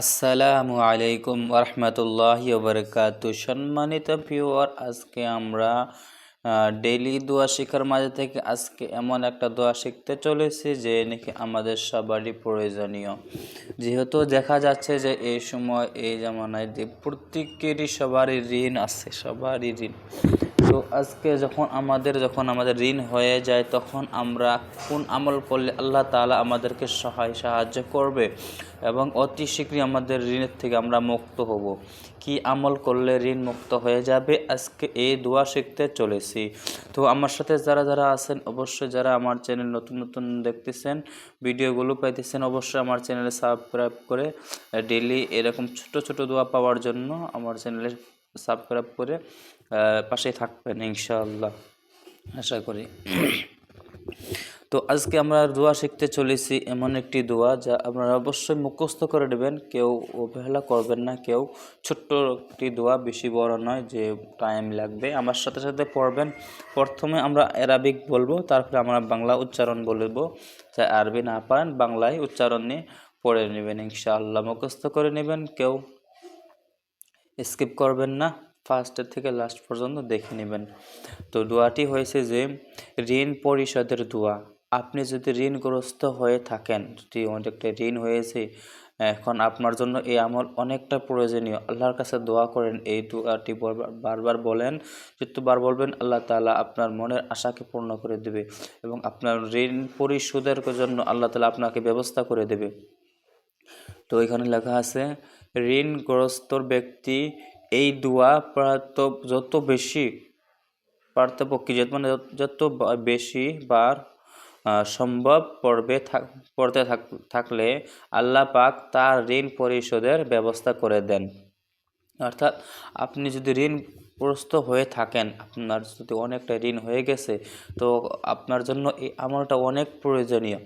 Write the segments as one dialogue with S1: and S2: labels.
S1: আসসালামু আলাইকুম ওরহমতুল্লাহ বরকাত সম্মানিত ভিউয়ার, আজকে আমরা ডেইলি দোয়া শেখার মাঝে থেকে আজকে এমন একটা দোয়া শিখতে চলেছি যে নাকি আমাদের সবারই প্রয়োজনীয়। যেহেতু দেখা যাচ্ছে যে এই সময়, এই জামানায় যে প্রত্যেকেরই সবারই ঋণ আছে, সবারই ঋণ। তো আজকে যখন আমাদের যখন আমাদের ঋণ হয়ে যায়, তখন আমরা কোন আমল করলে আল্লাহ তাআলা আমাদেরকে সহায়, সাহায্য করবে? এবং অতি শীঘ্রই আমাদের ঋণের থেকে আমরা মুক্ত হব। কি আমল করলে ঋণ মুক্ত হয়ে যাবে? আজকে এই দোয়া শিখতে চলেছি। তো আমার সাথে যারা যারা আছেন, অবশ্যই যারা আমার চ্যানেল নতুন নতুন দেখতেছেন, ভিডিওগুলো পাইতেছেন, অবশ্যই আমার চ্যানেলে সাবস্ক্রাইব করে ডেলি এরকম ছোট ছোট দোয়া পাওয়ার জন্য আমার চ্যানেলে সাবস্ক্রাইব করে পাশে থাকবেন, ইনশাআল্লাহ। আশা করি। তো আজকে আমরা দোয়া শিখতে চলেছি এমন একটি দোয়া যা আপনারা অবশ্যই মুখস্থ করে নেবেন। কেউ অবহেলা করবেন না, কেউ ছোট্ট একটি দোয়া, বেশি বড় নয় যে টাইম লাগবে। আমার সাথে সাথে পড়বেন। প্রথমে আমরা অ্যারাবিক বলব, তারপরে আমরা বাংলা উচ্চারণ বলব। যা আরবি না পারেন, বাংলায় উচ্চারণ নিয়ে পড়ে নেবেন, ইনশাআল্লাহ। মুখস্থ করে নেবেন, কেউ স্কিপ করবেন না ফার্স্টের থেকে লাস্ট পর্যন্ত দেখে নেবেন। তো দোয়াটি হয়েছে যে, ঋণ পরিশোধের দোয়া। আপনি যদি ঋণগ্রস্ত হয়ে থাকেন, যদি অনেকটা ঋণ হয়েছে, এখন আপনার জন্য এই আমল অনেকটা প্রয়োজনীয়। আল্লাহর কাছে দোয়া করেন, এই দোয়াটি বারবার- বারবার বলেন যতবার বলবেন, আল্লাহ তালা আপনার মনের আশাকে পূর্ণ করে দেবে এবং আপনার ঋণ পরিশোধের জন্য আল্লাহ তালা আপনাকে ব্যবস্থা করে দেবে। তো এখানে লেখা আছে ঋণগ্রস্ত ব্যক্তি এই দোয়া প্রাত যত বেশি পার্থপক্ষী মানে যত- বেশি বার সম্ভব পড়বে পড়তে থাক- থাকলে আল্লাহ পাক তার ঋণ পরিশোধের ব্যবস্থা করে দেন। অর্থাৎ আপনি যদি ঋণগ্রস্ত হয়ে থাকেন, আপনার যদি অনেকটা ঋণ হয়ে গেছে, তো আপনার জন্য এই আমলটা অনেক প্রয়োজনীয়।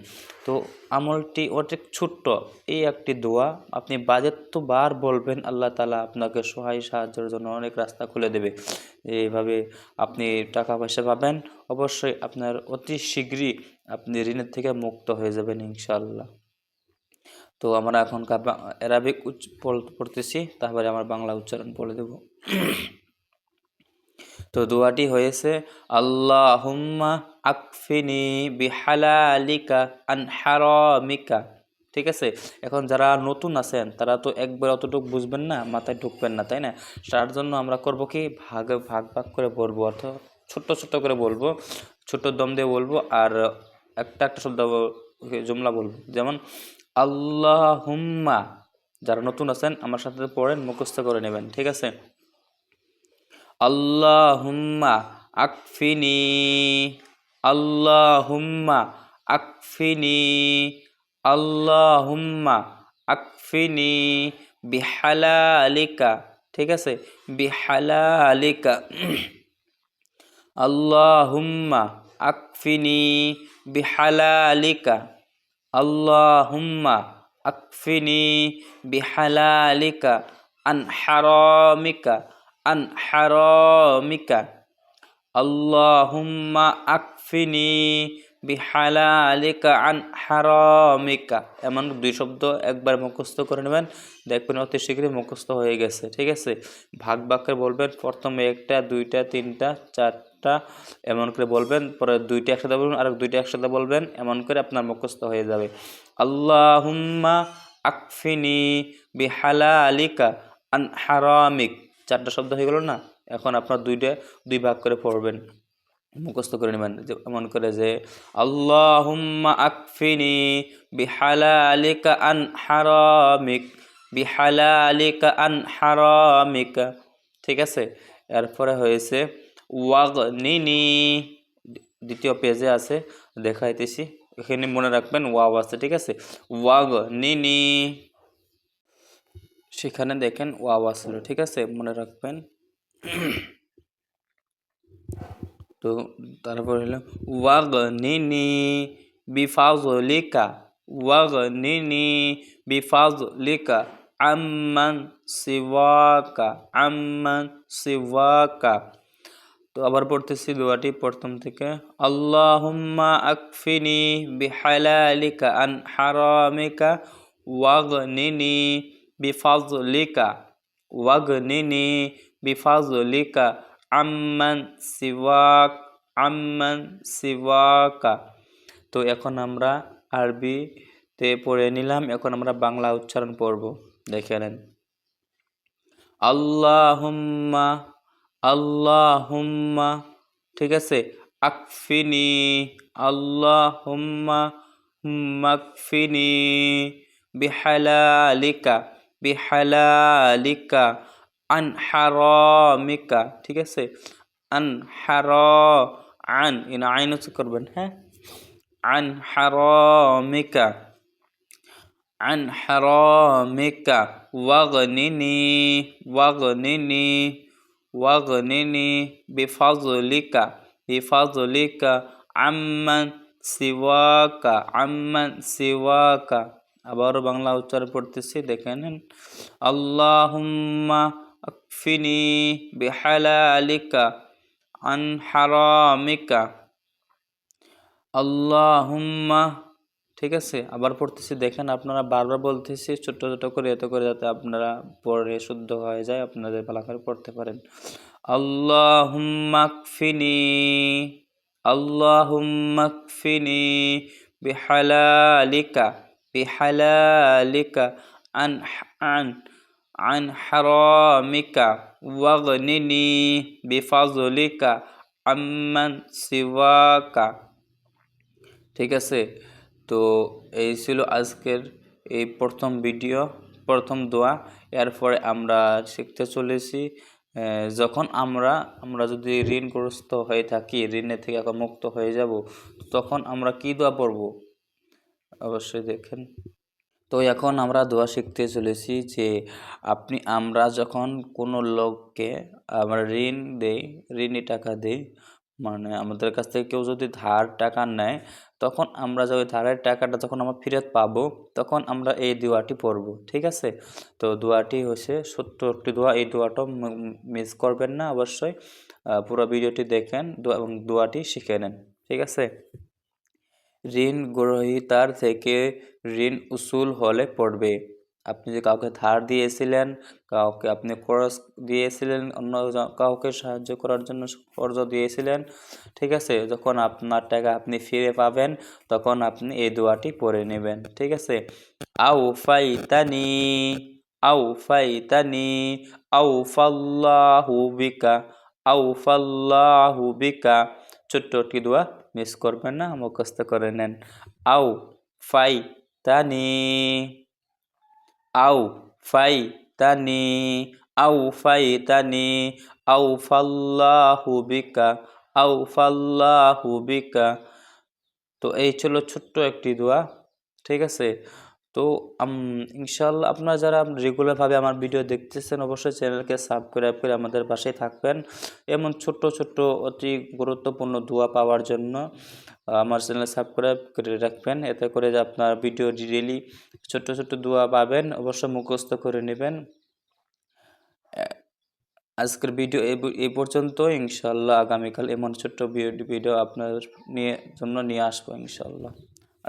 S1: তো আমলটি অনেক ছোট্ট, এই একটি দোয়া। আপনি বাজেট তো বার বলবেন, আল্লাহ তালা আপনাকে সহায় সাহায্যের জন্য অনেক রাস্তা খুলে দেবে। এইভাবে আপনি টাকা পয়সা পাবেন, অবশ্যই আপনার অতি শীঘ্রই আপনি ঋণের থেকে মুক্ত হয়ে যাবেন ইনশাআল্লাহ। তো আমরা এখন কা- অ্যারাবিক উচ্চ পড়তেছি, তারপরে আমার বাংলা উচ্চারণ বলে দেব। তো দোয়াটি হয়েছে, আল্লাহুম্মা আকফিনি বিহালালিকা আন হারামিকা। ঠিক আছে? এখন যারা নতুন আছেন, তারা তো একবার অতটুকু বুঝবেন না, মাথায় ঢুকবেন না, তাই না? তার জন্য আমরা করব কি? ভাগ ভাগ ভাগ করে বলব অর্থাৎ ছোট্ট ছোট্ট করে বলব ছোট দম দিয়ে বলব, আর একটা একটা শব্দ জুমলা বলব। যেমন, আল্লাহুম্মা, যারা নতুন আছেন, আমার সাথে পড়েন, মুখস্থ করে নেবেন, ঠিক আছে? আল্লাহুম্মা আকফিনি আল্লাহুম্মা আকফিনি আল্লাহুম্মা আকফিনি বিহালালিকা, ঠিক আছে? বিহালালিকা, আল্লাহুম্মা আকফিনি বিহালালিকা, আল্লাহুম্মা আকফিনি বিহালালিকা, আন হারামিকা আন হারামিকা। আল্লাহুম্মা আকফিনি বিহালালিকা আন হারামিকা। এমন দুই শব্দ একবার মুখস্থ করে নেবেন, দেখবেন অতি শীঘ্রই মুখস্থ হয়ে গেছে, ঠিক আছে? ভাগ করে বলবেন, প্রথমে একটা, দুইটা, তিনটা, চারটা, এমন করে বলবেন, পরে দুইটা একসাথে বলবেন আর দুইটা একসাথে বলবেন, এমন করে আপনার মুখস্থ হয়ে যাবে। আল্লাহুম্মা আকফিনি বিহালালিকা আন হারামিক। চারটা শব্দ হয়ে গেল না? এখন আপনার দুইটা, দুই ভাগ করে পড়বেন। মুখস্থ করে নেবেন। এমন করে যে, আল্লাহুম্মা আকফিনি বিহালালিকা আন হারামিক, বিহালালিকা আন হারামিকা। ঠিক আছে? এরপরে হয়েছে, ওয়াগনিনি। দ্বিতীয় পেজে আছে, দেখাইতেছি। এখানে মনে রাখবেন ওয়াও আছে, ঠিক আছে? ওয়াগনিনি। সেখানে দেখেন ওয়াও আসলো, ঠিক আছে? মনে রাখবেন। তো তারপর হলো, ওয়াগনিনি বিফাজলিকা ওয়াগনিনি বিফাজলিকা, আম্মান সিওয়াকা আম্মান সিওয়াকা। তো আবার পড়তেছি দোয়াটি প্রথম থেকে, আল্লাহুম্মা আকফিনি বিহালালিকা আন হারামিকা, ওয়াগনিনি বিফাজলিকা ওয়াগনিনি বিফাজলিকা আম্মান সিওয়াক আম্মান সিওয়াকা তো এখন আমরা আরবিতে পড়ে নিলাম, এখন আমরা বাংলা উচ্চারণ পড়ব। দেখে নেন। আল্লাহুম্মা আল্লাহুম্মা, ঠিক আছে? আকফিনি, আল্লাহুম্মা মাকফিনি বিহালালিকা। বিহালালিকা আন হারামিকা ঠিক আছে আন হার আন ইন আইন উচ্চ করবেন হ্যাঁ আন হারামিকা عن حرامك واغنني واغنني واغنني بفضلك بفضلك عمن سواك عمن سواك আবারও বাংলা উচ্চারণ পড়তেছি, দেখে নেন। আল্লাহুম্মা আকফিনি বিহালালিকা আন হারামিকা। আল্লাহুম্মা, ঠিক আছে? আবার পড়তেছি, দেখেন আপনারা বারবার বলতেছি ছোট ছোট করে, এত করে যাতে আপনারা পড়ে শুদ্ধ হয়ে যায়, আপনাদের ভালো করে পড়তে পারেন। আল্লাহুম্মাকফিনি আল্লাহুম্মাকফিনি বিহালালিকা। বিহালালিকা আন আন عن حرامك واغنني بفضلك عمن سواك ঠিক আছে তো এই ছিল আজকের এই প্রথম ভিডিও প্রথম দোয়া এরপরে আমরা শিখতে চলেছি যখন আমরা আমরা যদি ঋণগ্রস্ত হয়ে থাকি ঋণের থেকে এখন মুক্ত হয়ে যাব তখন আমরা কি দোয়া পড়ব অবশ্যই দেখেন। তো এখন আমরা দোয়া শিখতে চলেছি যে আপনি, আমরা যখন কোনো লোককে আমরা ঋণ দেই ঋণী টাকা দিই মানে আমাদের কাছ থেকে কেউ যদি ধার টাকা নেয়, তখন আমরা যে ওই ধারের টাকাটা যখন আমরা ফেরত পাবো, তখন আমরা এই দোয়াটি পড়ব, ঠিক আছে? তো দোয়াটি হচ্ছে সত্য একটি দোয়া। এই দোয়াটাও মিস করবেন না অবশ্যই। পুরো ভিডিওটি দেখেন এবং দোয়াটি শিখে নেন, ঠিক আছে? ঋণ গ্রহীতার থেকে ঋণ উসুল হলে পড়বে। আপনি যে কাউকে ধার দিয়েছিলেন, কাউকে আপনি খরচ দিয়েছিলেন, অন্য কাউকে সাহায্য করার জন্য কর্জ দিয়েছিলেন, ঠিক আছে? যখন আপনার টাকা আপনি ফিরে পাবেন, তখন আপনি এই দোয়াটি পড়ে নেবেন, ঠিক আছে? আউ ফাইতানি আউ ফাইতানি, আউ ফাল্লাহু বিকা, আউ ফাল্লাহু বিকা, ছোট্ট একটি দোয়া মিস করবেন না, মুখস্থ করে নেন। আউ, ফাই, তানি। আউ, ফাই, তানি। আউ, ফাই, তানি। আউ, ফাল্লাহু বিকা। আউ, ফাল্লাহু বিকা। তো এই ছিল ছোট্ট একটি দোয়া, ঠিক আছে? তো ইনশাল্লাহ আপনারা যারা রেগুলারভাবে আমার ভিডিও দেখতেছেন, অবশ্যই চ্যানেলকে সাবস্ক্রাইব করে আমাদের পাশেই থাকবেন। এমন ছোট্ট ছোট্ট, অতি গুরুত্বপূর্ণ দোয়া পাওয়ার জন্য আমার চ্যানেল সাবস্ক্রাইব করে রাখবেন। এতে করে যে আপনার ভিডিও ডেলি ছোট্ট ছোট্ট দোয়া পাবেন অবশ্যই মুখস্থ করে নেবেন। আজকের ভিডিও এ পর্যন্ত ইনশাল্লাহ আগামীকাল এমন ছোট্ট ভিডিও আপনার নিয়ে, জন্য নিয়ে আসব ইনশাল্লাহ